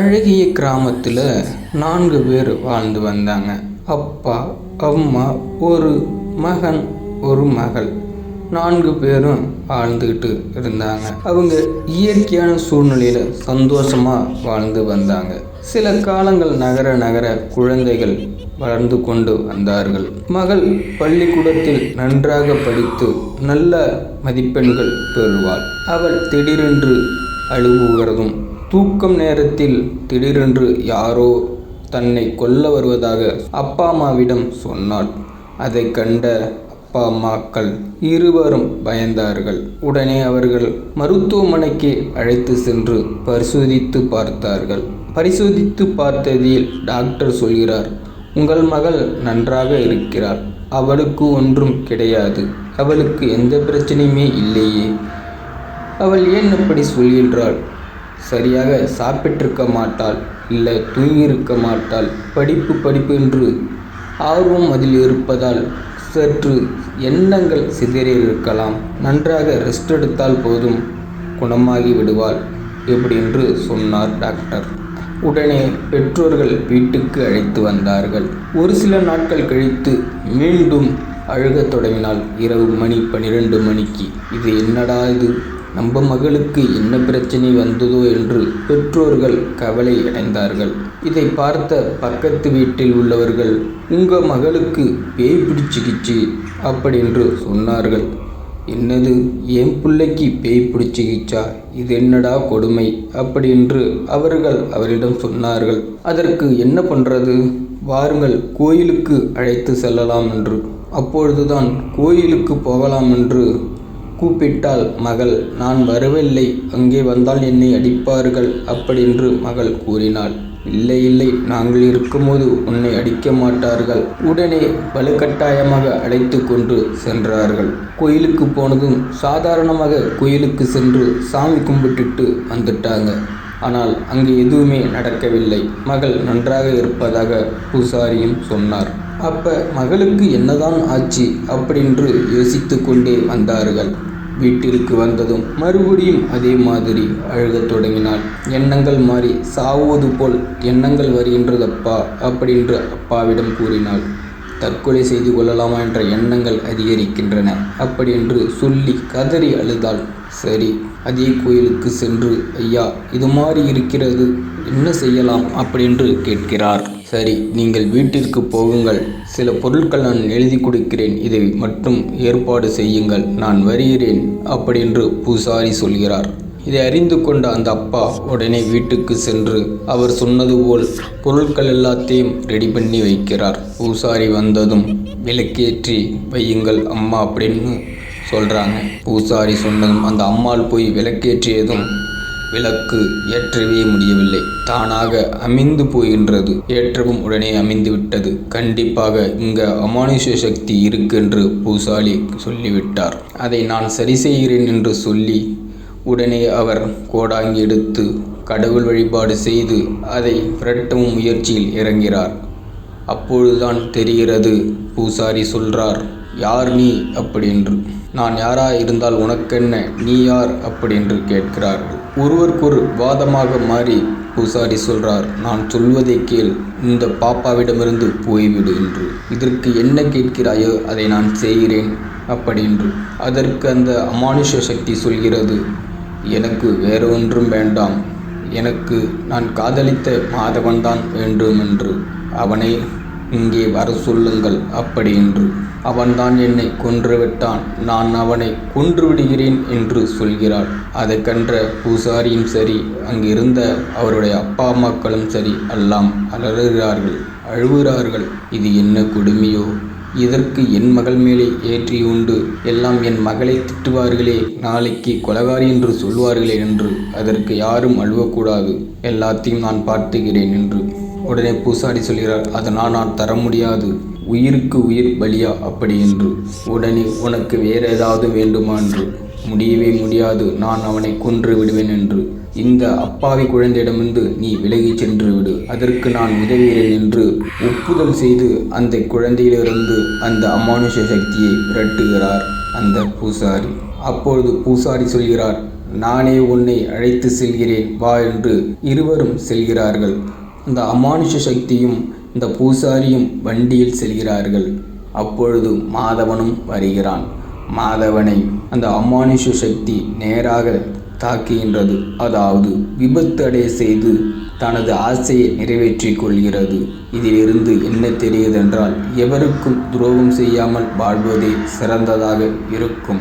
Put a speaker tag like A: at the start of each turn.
A: அழகிய கிராமத்தில் நான்கு பேர் வாழ்ந்து வந்தாங்க. அப்பா அம்மா ஒரு மகன் ஒரு மகள். நான்கு பேரும் வாழ்ந்துக்கிட்டு இருந்தாங்க. அவங்க இயற்கையான சூழ்நிலையில் சந்தோஷமாக வாழ்ந்து வந்தாங்க. சில காலங்கள் நகர நகர குழந்தைகள் வளர்ந்து கொண்டு வந்தார்கள். மகள் பள்ளிக்கூடத்தில் நன்றாக படித்து நல்ல மதிப்பெண்கள் பெறுவாள். அவள் திடீரென்று அழுகுகிறதும் தூக்கம் நேரத்தில் திடீரென்று யாரோ தன்னை கொல்ல வருவதாக அப்பா அம்மாவிடம் சொன்னாள். அதை கண்ட அப்பா அம்மாக்கள் இருவரும் பயந்தார்கள். உடனே அவர்கள் மருத்துவமனைக்கு அழைத்து சென்று பரிசோதித்து பார்த்தார்கள். பரிசோதித்து பார்த்ததில் டாக்டர் சொல்கிறார் உங்கள் மகள் நன்றாக இருக்கிறாள். அவளுக்கு ஒன்றும் கிடையாது. அவளுக்கு எந்த பிரச்சனையுமே இல்லையே. அவள் ஏன் அப்படி சொல்கின்றாள்? சரியாக சாப்பிட்டிருக்க மாட்டாள் இல்லை தூங்கியிருக்க மாட்டாள். படிப்பு படிப்பு என்று ஆர்வம் அதில் இருப்பதால் சற்று எண்ணங்கள் சிதறியிருக்கலாம் நன்றாக ரெஸ்ட் எடுத்தால் போதும் குணமாகி விடுவாள் எப்படி என்று சொன்னார் டாக்டர் உடனே பெற்றோர்கள் வீட்டுக்கு அழைத்து வந்தார்கள். ஒரு சில நாட்கள் கழித்து மீண்டும் அழுகத் தொடங்கினால் இரவு மணி பன்னிரண்டு மணிக்கு. இது என்னடா இது? நம்ம மகளுக்கு என்ன பிரச்சனை வந்ததோ என்று பெற்றோர்கள் கவலை அடைந்தார்கள். இதை பார்த்த பக்கத்து வீட்டில் உள்ளவர்கள் உங்க மகளுக்கு பேய் பிடிச்சிக்கிச்சு அப்படின்று சொன்னார்கள். என்னது? என் பிள்ளைக்கு பேய் பிடிச்சிக்கிச்சா இது என்னடா கொடுமை? அப்படின்று அவர்கள் அவரிடம் சொன்னார்கள். அதற்கு என்ன பண்ணுறது வாருங்கள் கோயிலுக்கு அழைத்து செல்லலாம் என்று. அப்பொழுதுதான் கோயிலுக்கு போகலாம் என்று கூப்பிட்டாள் மகள் நான் வரவில்லை. அங்கே வந்தால் என்னை அடிப்பார்கள். அப்படின்று மகள் கூறினாள். இல்லை இல்லை நாங்கள் இருக்கும்போது உன்னை அடிக்க மாட்டார்கள். உடனே வலுக்கட்டாயமாக அழைத்து கொண்டு சென்றார்கள். கோயிலுக்கு போனதும் சாதாரணமாக கோயிலுக்கு சென்று சாமி கும்பிட்டுட்டு வந்துட்டாங்க. ஆனால் அங்கு எதுவுமே நடக்கவில்லை. மகள் நன்றாக இருப்பதாக பூசாரியும் சொன்னார். அப்ப மகளுக்கு என்னதான் ஆச்சு? அப்படின்று யோசித்து கொண்டே வந்தார்கள். வீட்டிற்கு வந்ததும் மறுபடியும் அதே மாதிரி அழுகத் தொடங்கினாள். எண்ணங்கள் மாறி சாவுவது போல் எண்ணங்கள் வருகின்றதப்பா? அப்படின்று அப்பாவிடம் கூறினாள். தற்கொலை செய்து கொள்ளலாமா என்ற எண்ணங்கள் அதிகரிக்கின்றன அப்படி என்று சொல்லி கதறி அழுதாள். சரி அதே கோயிலுக்கு சென்று ஐயா இது மாதிரி இருக்கிறது என்ன செய்யலாம்? அப்படின்று கேட்கிறார். சரி நீங்கள் வீட்டிற்கு போகுங்கள். சில பொருட்கள் நான் எழுதி கொடுக்கிறேன். இதை மட்டும் ஏற்பாடு செய்யுங்கள். நான் வருகிறேன் அப்படின்று பூசாரி சொல்கிறார். இதை அறிந்து கொண்ட அந்த அப்பா உடனே வீட்டுக்கு சென்று அவர் சொன்னது போல் பொருட்கள் எல்லாத்தையும் ரெடி பண்ணி வைக்கிறார். பூசாரி வந்ததும் விளக்கேற்றி வையுங்கள் அம்மா அப்படின்னு சொல்கிறாங்க பூசாரி சொன்னதும் அந்த அம்மாள் போய் விளக்கேற்றியதும் விளக்கு ஏற்றவே முடியவில்லை. தானாக அமைந்து போகின்றது. ஏற்றவும் உடனே அமைந்து விட்டது. கண்டிப்பாக இங்க அமானுஷ சக்தி இருக்கென்று பூசாலி சொல்லிவிட்டார். அதை நான் சரி செய்கிறேன் என்று சொல்லி உடனே அவர் கோடாங்கி எடுத்து கடவுள் வழிபாடு செய்து அதை விரட்டவும் முயற்சியில் இறங்கிறார். அப்பொழுதுதான் தெரிகிறது பூசாரி சொல்றார் யார் நீ? அப்படின்று. நான் யாரா இருந்தால் உனக்கென்ன? நீ யார்? அப்படின்று கேட்கிறார்கள். ஒருவருக்கொரு வாதமாக மாறி பூசாரி சொல்றார் நான் சொல்வதை கேள் இந்த பாப்பாவிடமிருந்து போய்விடு என்று. இதற்கு என்ன கேட்கிறாயோ அதை நான் செய்கிறேன் அப்படின்று. அதற்கு அந்த அமானுஷ சக்தி சொல்கிறது எனக்கு வேறு ஒன்றும் வேண்டாம். எனக்கு நான் காதலித்த மாதவன்தான் வேண்டும் என்று. அவனை இங்கே வர சொல்லுங்கள் அப்படி என்று. அவன்தான் என்னை கொன்றுவிட்டான். நான் அவனை கொன்றுவிடுகிறேன் என்று சொல்கிறாள். அதை கன்ற பூசாரியும் சரி அங்கிருந்த அவருடைய அப்பா அம்மாக்களும் சரி எல்லாம் அலறுகிறார்கள். அழுகிறார்கள். இது என்ன கொடுமையோ? இதற்கு என் மகள் மேலே ஏற்றி உண்டு. எல்லாம் என் மகளை திட்டுவார்களே. நாளைக்கு கொலகாரி என்று சொல்வார்களே என்று. அதற்கு யாரும் அழுவக்கூடாது. எல்லாத்தையும் நான் பார்த்துகிறேன் என்று. உடனே பூசாரி சொல்கிறார் அதனால் நான் தர முடியாது. உயிருக்கு உயிர் பலியா? அப்படி என்று. உடனே உனக்கு வேற ஏதாவது வேண்டுமா? என்று. முடியவே முடியாது. நான் அவனை கொன்று விடுவேன் என்று. இந்த அப்பாவி குழந்தையிடமிருந்து நீ விலகிச் சென்று விடு. அதற்கு நான் உதவுகிறேன் என்று ஒப்புதல் செய்து அந்த குழந்தையிலிருந்து அந்த அமானுஷ சக்தியை விரட்டுகிறார் அந்த பூசாரி. அப்பொழுது பூசாரி சொல்கிறார் நானே உன்னை அழைத்து செல்கிறேன். வா என்று இருவரும் செல்கிறார்கள். அந்த அமானுஷ சக்தியும் இந்த பூசாரியும் வண்டியில் செல்கிறார்கள். அப்பொழுது மாதவனும் வருகிறான். மாதவனை அந்த அமானுஷ சக்தி நேராக தாக்குகின்றது. அதாவது விபத்தடைய செய்து தனது ஆசையை நிறைவேற்றிக் கொள்கிறது. இதிலிருந்து என்ன தெரியுதென்றால் எவருக்கும் துரோகம் செய்யாமல் வாழ்வதே சிறந்ததாக இருக்கும்.